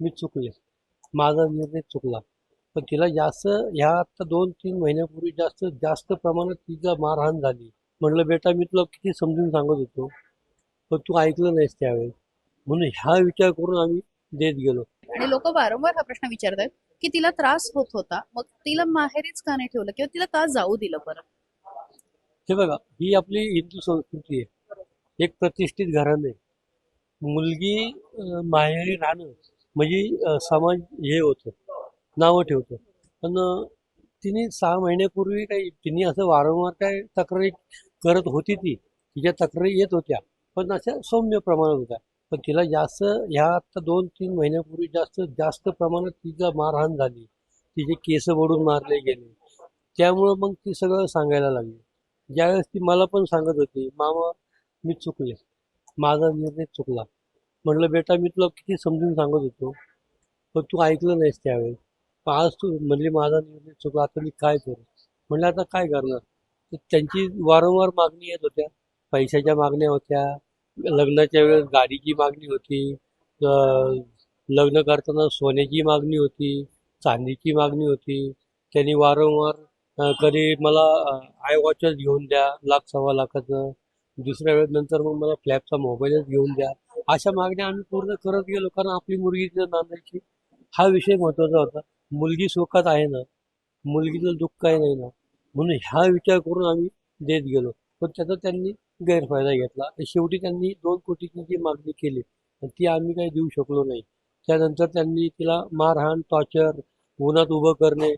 मी चुकले. माझा निर्णय चुकला. पण तिला जास्त ह्या आता दोन तीन महिन्यापूर्वी जास्त जास्त प्रमाणात तिचा मारहाण झाली. म्हटलं बेटा मी तुला किती समजून सांगत होतो पण तू ऐकलं नाहीस त्यावेळेस म्हणून ह्या विचार करून आम्ही देत गेलो. आणि लोक वारंवार हा प्रश्न विचारतात की तिला त्रास होत होता मग तिला माहेरीच का नाही ठेवलं किंवा तिला का जाऊ दिलं परत हे बघा ही आपली हिंदू संस्कृती आहे. एक प्रतिष्ठित घराणं आहे. मुलगी माहेरी राहणं म्हणजे समाज हे होतं. नावं ठेवतो. पण तिने सहा महिन्यापूर्वी काही तिने असं वारंवार काय तक्रारी करत होती ती. तिच्या तक्रारी येत होत्या. पण अशा सौम्य प्रमाणात होत्या. पण तिला जास्त ह्या आत्ता दोन तीन महिन्यापूर्वी जास्त जास्त प्रमाणात तिचा मारहाण झाली. तिचे केस बडून मारले गेले. त्यामुळं मग ती सगळं सांगायला लागली. ज्यावेळेस ती मला पण सांगत होती मामा मी चुकले. माझा निर्णय चुकला. म्हटलं बेटा मी तुला किती समजून सांगत होतो पण तू ऐकलं नाहीस त्यावेळेस आज तू म्हणली माझा निर्णय चुकला आता मी काय करू? म्हणलं आता काय करणार? त्यांची वारंवार मागणी येत होत्या. पैशाच्या मागण्या होत्या. लग्नाच्या वेळेस गाडीची मागणी होती. लग्न करताना सोन्याची मागणी होती. चांदीची मागणी होती. त्यांनी वारंवार कधी मला आय वॉचच घेऊन द्या लाख सव्वा लाखाचं. दुसऱ्या वेळेस नंतर मग मला फ्लॅपचा मोबाईलच घेऊन द्या. अशा मागण्या आम्ही पूर्ण करत गेलो. कारण आपली मुलगी नांदायची हा विषय महत्त्वाचा होता. मुलगी सुखात आहे ना मुलगीचं दुःख काही नाही ना म्हणून ह्या विचार करून आम्ही देत गेलो. पण त्याचा त्यांनी गैरफायदा घेतला. शेवटी त्यांनी दोन कोटीची जी मागणी केली आणि ती आम्ही काही देऊ शकलो नाही. त्यानंतर त्यांनी तिला मारहाण टॉर्चर उन्हात उभं करणे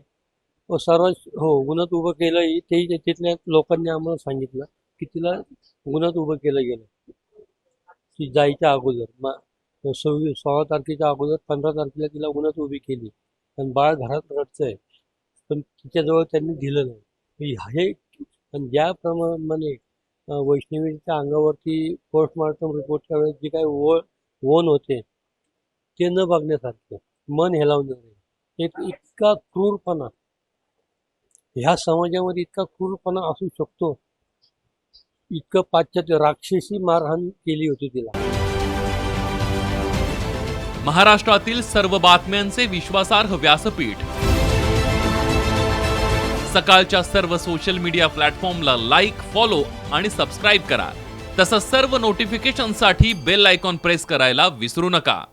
व सर्व हो उन्हात उभं केलंही तेही तिथल्या लोकांनी आम्हाला सांगितलं की तिला उन्हात उभं केलं गेलं. की जायच्या अगोदर मग सव्वीस सोळा तारखेच्या अगोदर पंधरा तारखेला तिला उन्हात उभी केली. आणि बाळ घरात रडतंय. पण तिच्याजवळ त्यांनी दिलं नाही. हे पण ज्याप्रमाणे वैष्णवीच्या अंगावरती पोस्टमॉर्टम रिपोर्टच्या वेळेस जे काही ओ ओन होते ते न बघण्यासारखे मन हेलावणारे एक इतका क्रूरपणा. ह्या समाजामध्ये इतका क्रूरपणा असू शकतो. इतकं पाश्चात्य राक्षसी मारहाण केली होती तिला. महाराष्ट्रातील सर्व बातम्यांचे विश्वासार्ह व्यासपीठ. सकाळच्या सर्व सोशल मीडिया प्लॅटफॉर्मला लाईक फॉलो आणि सबस्क्राईब करा. तसंच सर्व नोटिफिकेशनसाठी बेल आयकॉन प्रेस करायला विसरू नका.